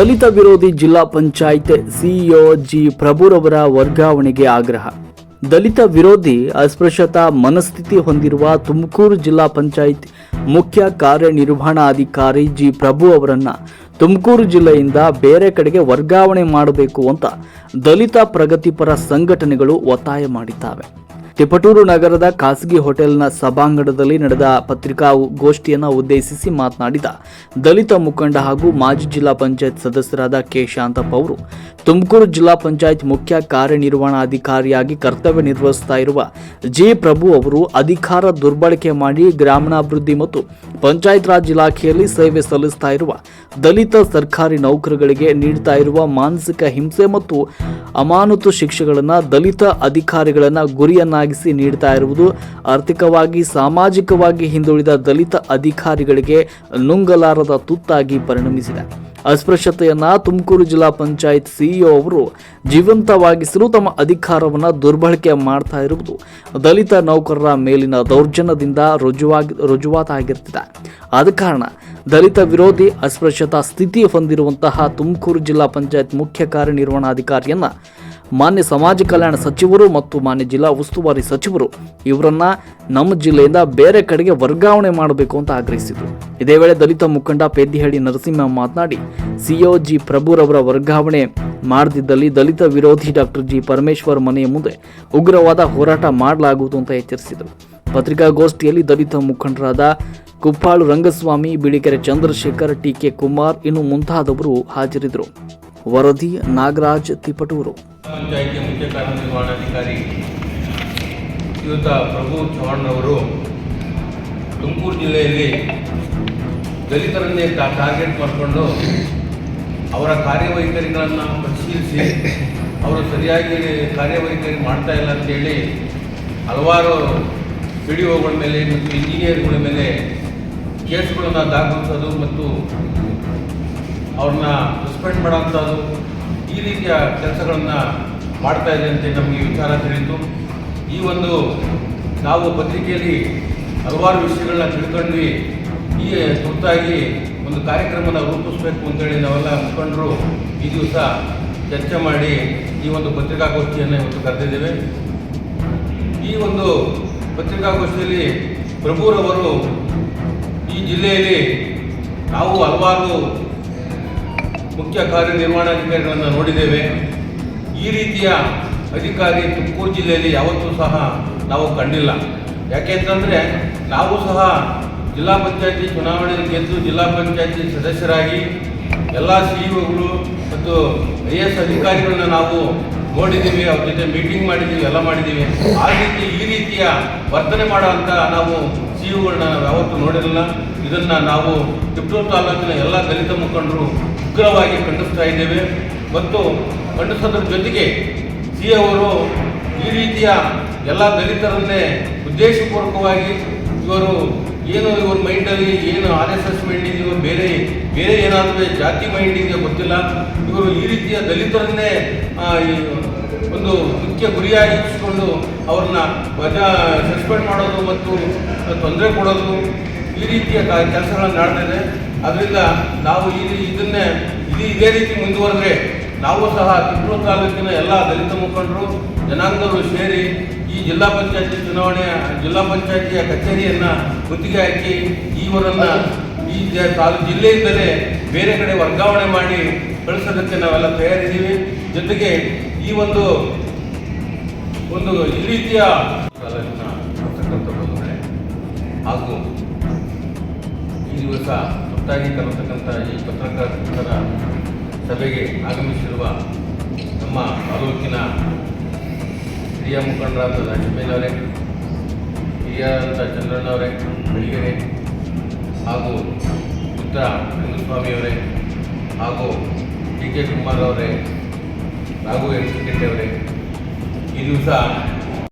ದಲಿತ ವಿರೋಧಿ ಜಿಲ್ಲಾ panchayat CEO G ಪ್ರಭುರವರ ವರ್ಗಾವಣೆಗೆ ಆಗ್ರಹ. ದಲಿತ ವಿರೋಧಿ ಅಸ್ಪೃಶ್ಯತಾ ಮನಸ್ಥಿತಿ ಹೊಂದಿರುವ ತುಮಕೂರು ಜಿಲ್ಲಾ ಪಂಚಾಯತ್ ಮುಖ್ಯ ಕಾರ್ಯನಿರ್ವಹಣಾಧಿಕಾರಿ ಜಿ ಪ್ರಭು ಅವರನ್ನ ತುಮಕೂರು ಜಿಲ್ಲೆಯಿಂದ ಬೇರೆ ಕಡೆಗೆ ವರ್ಗಾವಣೆ ಮಾಡಬೇಕು ಅಂತ ದಲಿತ ಪ್ರಗತಿಪರ ಸಂಘಟನೆಗಳು ಒತ್ತಾಯ ಮಾಡಿದ್ದಾವೆ. ತಿಪಟೂರು ನಗರದ ಖಾಸಗಿ ಹೋಟೆಲ್ನ ಸಭಾಂಗಣದಲ್ಲಿ ನಡೆದ ಪತ್ರಿಕಾಗೋಷ್ಠಿಯನ್ನು ಉದ್ದೇಶಿಸಿ ಮಾತನಾಡಿದ ದಲಿತ ಮುಖಂಡ ಹಾಗೂ ಮಾಜಿ ಜಿಲ್ಲಾ ಪಂಚಾಯತ್ ಸದಸ್ಯರಾದ ಕೆ. ಶಾಂತಪ್ಪ ಅವರು, ತುಮಕೂರು ಜಿಲ್ಲಾ ಪಂಚಾಯತ್ ಮುಖ್ಯ ಕಾರ್ಯನಿರ್ವಹಣಾಧಿಕಾರಿಯಾಗಿ ಕರ್ತವ್ಯ ನಿರ್ವಹಿಸ್ತಾ ಇರುವ ಜೆ. ಪ್ರಭು ಅವರು ಅಧಿಕಾರ ದುರ್ಬಳಕೆ ಮಾಡಿ ಗ್ರಾಮೀಣಾಭಿವೃದ್ಧಿ ಮತ್ತು ಪಂಚಾಯತ್ ರಾಜ್ ಇಲಾಖೆಯಲ್ಲಿ ಸೇವೆ ಸಲ್ಲಿಸ್ತಾ ಇರುವ ದಲಿತ ಸರ್ಕಾರಿ ನೌಕರರಿಗೆ ನೀಡ್ತಾ ಇರುವ ಮಾನಸಿಕ ಹಿಂಸೆ ಮತ್ತು ಅಮಾನತು ಶಿಕ್ಷೆಗಳನ್ನು ದಲಿತ ಅಧಿಕಾರಿಗಳನ್ನು ಗುರಿಯನ್ನಾಗಿಸಿ ನೀಡ್ತಾ ಇರುವುದು ಆರ್ಥಿಕವಾಗಿ, ಸಾಮಾಜಿಕವಾಗಿ ಹಿಂದುಳಿದ ದಲಿತ ಅಧಿಕಾರಿಗಳಿಗೆ ನುಂಗಲಾರದ ತುತ್ತಾಗಿ ಪರಿಣಮಿಸಿದೆ. ಅಸ್ಪೃಶ್ಯತೆಯನ್ನ ತುಮಕೂರು ಜಿಲ್ಲಾ ಪಂಚಾಯತ್ ಸಿಇಒ ಅವರು ಜೀವಂತವಾಗಿಸಲು ತಮ್ಮ ಅಧಿಕಾರವನ್ನು ದುರ್ಬಳಕೆ ಮಾಡ್ತಾ ಇರುವುದು ದಲಿತ ನೌಕರರ ಮೇಲಿನ ದೌರ್ಜನ್ಯದಿಂದ ರುಜುವಾಗಿ, ರುಜುವಾತಾಗಿರ್ತಿದೆ. ಆದ ಕಾರಣ ದಲಿತ ವಿರೋಧಿ ಅಸ್ಪೃಶ್ಯತಾ ಸ್ಥಿತಿ ಹೊಂದಿರುವಂತಹ ತುಮಕೂರು ಜಿಲ್ಲಾ ಪಂಚಾಯತ್ ಮುಖ್ಯ ಕಾರ್ಯನಿರ್ವಹಣಾಧಿಕಾರಿಯನ್ನ ಮಾನ್ಯ ಸಮಾಜ ಕಲ್ಯಾಣ ಸಚಿವರು ಮತ್ತು ಮಾನ್ಯ ಜಿಲ್ಲಾ ಉಸ್ತುವಾರಿ ಸಚಿವರು ಇವರನ್ನ ನಮ್ಮ ಜಿಲ್ಲೆಯಿಂದ ಬೇರೆ ಕಡೆಗೆ ವರ್ಗಾವಣೆ ಮಾಡಬೇಕು ಅಂತ ಆಗ್ರಹಿಸಿದರು. ಇದೇ ವೇಳೆ ದಲಿತ ಮುಖಂಡ ಪೇದ್ದಿಹಳ್ಳಿ ನರಸಿಂಹ ಮಾತನಾಡಿ ಸಿಒ ಜಿ ಪ್ರಭುರವರ ವರ್ಗಾವಣೆ ಮಾಡದಿದ್ದಲ್ಲಿ ದಲಿತ ವಿರೋಧಿ ಡಾಕ್ಟರ್ ಜಿ ಪರಮೇಶ್ವರ್ ಮನೆಯ ಮುಂದೆ ಉಗ್ರವಾದ ಹೋರಾಟ ಮಾಡಲಾಗುವುದು ಅಂತ ಎಚ್ಚರಿಸಿದರು. ಪತ್ರಿಕಾಗೋಷ್ಠಿಯಲ್ಲಿ ದಲಿತ ಮುಖಂಡರಾದ ಕುಪ್ಪಾಳು ರಂಗಸ್ವಾಮಿ ಬಿಳಿಕೆರೆ ಚಂದ್ರಶೇಖರ್, ಟಿ ಕೆ ಕುಮಾರ್ ಇನ್ನು ಮುಂತಾದವರು ಹಾಜರಿದ್ದರು. ವರದಿ ನಾಗರಾಜ್ ತಿಪಟೂರು. ಪಂಚಾಯಿತಿಯ ಮುಖ್ಯ ಕಾರ್ಯನಿರ್ವಹಣಾಧಿಕಾರಿ ಶ್ರೀಯುತ ಪ್ರಭು ಚವಾಣ್ ಅವರು ತುಮಕೂರು ಜಿಲ್ಲೆಯಲ್ಲಿ ದಲಿತರನ್ನೇ ಟಾರ್ಗೆಟ್ ಮಾಡಿಕೊಂಡು ಅವರ ಕಾರ್ಯವೈಖರಿಗಳನ್ನು ಪರಿಶೀಲಿಸಿ ಅವರು ಸರಿಯಾಗಿ ಕಾರ್ಯವೈಖರಿ ಮಾಡ್ತಾ ಇಲ್ಲ ಅಂತೇಳಿ ಹಲವಾರು ಪಿ ಡಿ ಒಗಳ ಮೇಲೆ ಮತ್ತು ಇಂಜಿನಿಯರ್ಗಳ ಮೇಲೆ ಕೇಸ್ಗಳನ್ನು ದಾಖಲಿಸೋದು ಮತ್ತು ಅವ್ರನ್ನ ಸಸ್ಪೆಂಡ್ ಮಾಡೋಂಥದ್ದು ಈ ರೀತಿಯ ಕೆಲಸಗಳನ್ನು ಮಾಡ್ತಾ ಇದೆ ಅಂತ ನಮಗೆ ವಿಚಾರ ತಿಳಿಯಿತು ಈ ಒಂದು ನಾವು ಪತ್ರಿಕೆಯಲ್ಲಿ ಹಲವಾರು ವಿಷಯಗಳನ್ನ ತಿಳ್ಕೊಂಡ್ವಿ. ಈ ತುರ್ತಾಗಿ ಒಂದು ಕಾರ್ಯಕ್ರಮನ ರೂಪಿಸಬೇಕು ಅಂತೇಳಿ ನಾವೆಲ್ಲ ಮುಖಂಡರು ಈ ದಿವಸ ಚರ್ಚೆ ಮಾಡಿ ಈ ಒಂದು ಪತ್ರಿಕಾಗೋಷ್ಠಿಯನ್ನು ಇವತ್ತು ಕರೆದಿದ್ದೇವೆ. ಈ ಒಂದು ಪತ್ರಿಕಾಗೋಷ್ಠಿಯಲ್ಲಿ ಪ್ರಭುರವರು ಈ ಜಿಲ್ಲೆಯಲ್ಲಿ ನಾವು ಹಲವಾರು ಮುಖ್ಯ ಕಾರ್ಯನಿರ್ವಹಣಾಧಿಕಾರಿಗಳನ್ನು ನೋಡಿದ್ದೇವೆ. ಈ ರೀತಿಯ ಅಧಿಕಾರಿ ತುಮಕೂರು ಜಿಲ್ಲೆಯಲ್ಲಿ ಯಾವತ್ತೂ ಸಹ ನಾವು ಕಂಡಿಲ್ಲ. ಯಾಕೆಂತಂದರೆ ನಾವು ಸಹ ಜಿಲ್ಲಾ ಪಂಚಾಯತಿ ಚುನಾವಣೆಯಲ್ಲಿ ಗೆದ್ದು ಜಿಲ್ಲಾ ಪಂಚಾಯತಿ ಸದಸ್ಯರಾಗಿ ಎಲ್ಲ ಸಿ ಇಗಳು ಮತ್ತು ಐ ಎಸ್ ಅಧಿಕಾರಿಗಳನ್ನ ನಾವು ನೋಡಿದ್ದೀವಿ, ಅವ್ರ ಜೊತೆ ಮೀಟಿಂಗ್ ಮಾಡಿದ್ದೀವಿ, ಎಲ್ಲ ಮಾಡಿದ್ದೀವಿ. ಆ ರೀತಿ ಈ ರೀತಿಯ ವರ್ತನೆ ಮಾಡೋಂಥ ನಾವು ಸಿ ನಾವು ಯಾವತ್ತೂ ನೋಡಿರಲಿಲ್ಲ ಇದನ್ನು ನಾವು ತಿಪ್ಟೂರು ತಾಲೂಕಿನ ಎಲ್ಲ ದಲಿತ ಮುಖಂಡರು ಉಗ್ರವಾಗಿ ಖಂಡಿಸ್ತಾ ಇದ್ದೇವೆ. ಮತ್ತು ಖಂಡಿಸೋದ್ರ ಜೊತೆಗೆ ಸಿ ಅವರು ಈ ರೀತಿಯ ಎಲ್ಲ ದಲಿತರನ್ನೇ ಉದ್ದೇಶಪೂರ್ವಕವಾಗಿ ಇವರು ಏನು ಇವ್ರ ಮೈಂಡಲ್ಲಿ, ಏನು ಆರ್ ಎಸ್ ಎಸ್ ಮೈಂಡ್ ಇದೆಯೋ ಬೇರೆ ಬೇರೆ ಏನಾದರೂ ಜಾತಿ ಮೈಂಡ್ ಇದೆಯೋ ಗೊತ್ತಿಲ್ಲ. ಇವರು ಈ ರೀತಿಯ ದಲಿತರನ್ನೇ ಒಂದು ಮುಖ್ಯ ಗುರಿಯಾಗಿ ಇಟ್ಕೊಂಡು ಅವ್ರನ್ನ ವಜಾ, ಸಸ್ಪೆಂಡ್ ಮಾಡೋದು ಮತ್ತು ತೊಂದರೆ ಕೊಡೋದು ಈ ರೀತಿಯ ಕೆಲಸಗಳನ್ನು ಇದೆ ಅದರಿಂದ ನಾವು ಈ ಇದನ್ನೇ ಇದು ಇದೇ ರೀತಿ ಮುಂದುವರೆದ್ರೆ ನಾವು ಸಹ ಕಿತ್ತೂರು ತಾಲೂಕಿನ ಎಲ್ಲ ದಲಿತ ಮುಖಂಡರು ಜನಾಂಗರು ಸೇರಿ ಈ ಜಿಲ್ಲಾ ಪಂಚಾಯತಿ ಚುನಾವಣೆಯ, ಜಿಲ್ಲಾ ಪಂಚಾಯತಿಯ ಕಚೇರಿಯನ್ನು ಗುತ್ತಿಗೆ ಹಾಕಿ ಈವರನ್ನು ಈ ತಾಲೂಕು ತಾಲೂ- ಜಿಲ್ಲೆಯಿಂದಲೇ ಬೇರೆ ಕಡೆ ವರ್ಗಾವಣೆ ಮಾಡಿ ಕಳಿಸೋದಕ್ಕೆ ನಾವೆಲ್ಲ ತಯಾರಿದ್ದೀವಿ. ಜೊತೆಗೆ ಈ ಒಂದು ಒಂದು ಈ ರೀತಿಯ ಹಾಗೂ ಈ ದಿವಸ ಹೊತ್ತಾಗಿ ಕರೆತಕ್ಕಂಥ ಈ ಪತ್ರಕರ್ತರ ಸಭೆಗೆ ಆಗಮಿಸಿರುವ ನಮ್ಮ ತಾಲೂಕಿನ ಹಿರಿಯ ಮುಖಂಡರಾದ ರಾಜಮೇಲವರೇ ಹಿರಿಯರಾದ ಚಂದ್ರಣ್ಣವರೇ ಬೆಳಗೆರೆ ಹಾಗೂ ಪುತ್ರ ರಂಗಸ್ವಾಮಿಯವರೇ ಹಾಗೂ ಡಿ ಕೆ ಕುಮಾರ್ ಅವರೇ, ರಾಘು ಎನ್ ಅವರೇ, ಈ ದಿವಸ